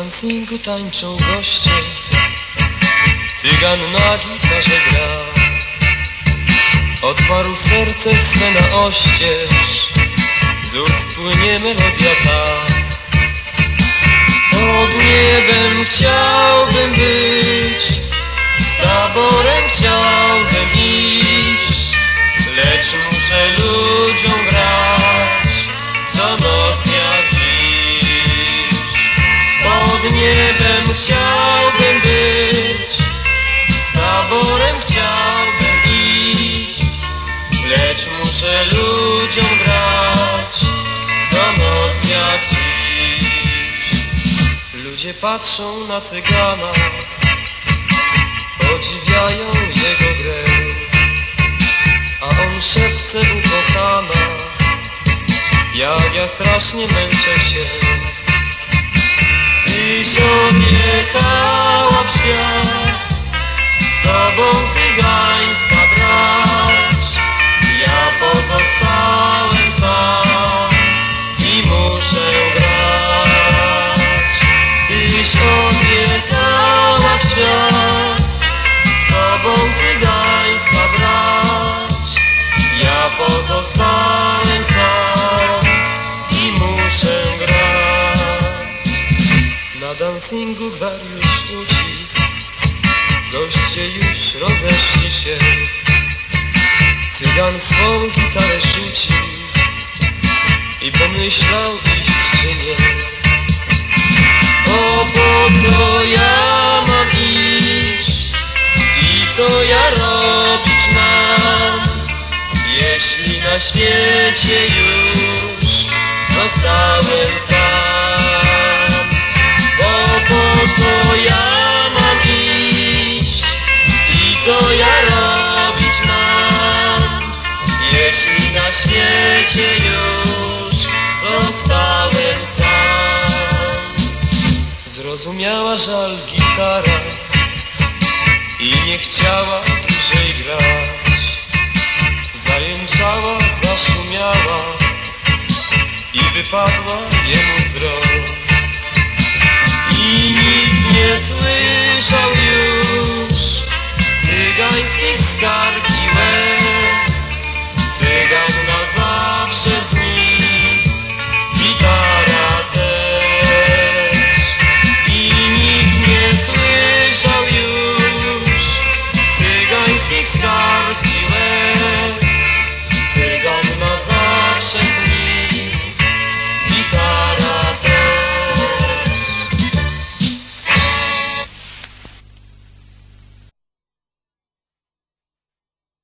Dancingu tańczą goście. Cygan na gitarze gra. Odparł serce swe na oścież. Z ust płynie melodia ta Pod niebem chciałbym ludziom grać Co noc jak dziś. Ludzie patrzą na cygana Podziwiają jego grę A on szepce ukochana Jak ja strasznie męczę się. Tyś odjechała w świat Z tobą Na dancingu gwar już ucichł Goście już rozeszli się. Cygan swą gitarę rzuci I pomyślał iść czy nie. O po co ja mam iść I co ja robić mam? Jeśli na świecie już Zostałem sam się już zostałem sam. Zrozumiała żal gitara I nie chciała dłużej grać. Zajęczała, zaszumiała I wypadła jemu z rąk. I nikt nie słyszał już Cygańskich skargi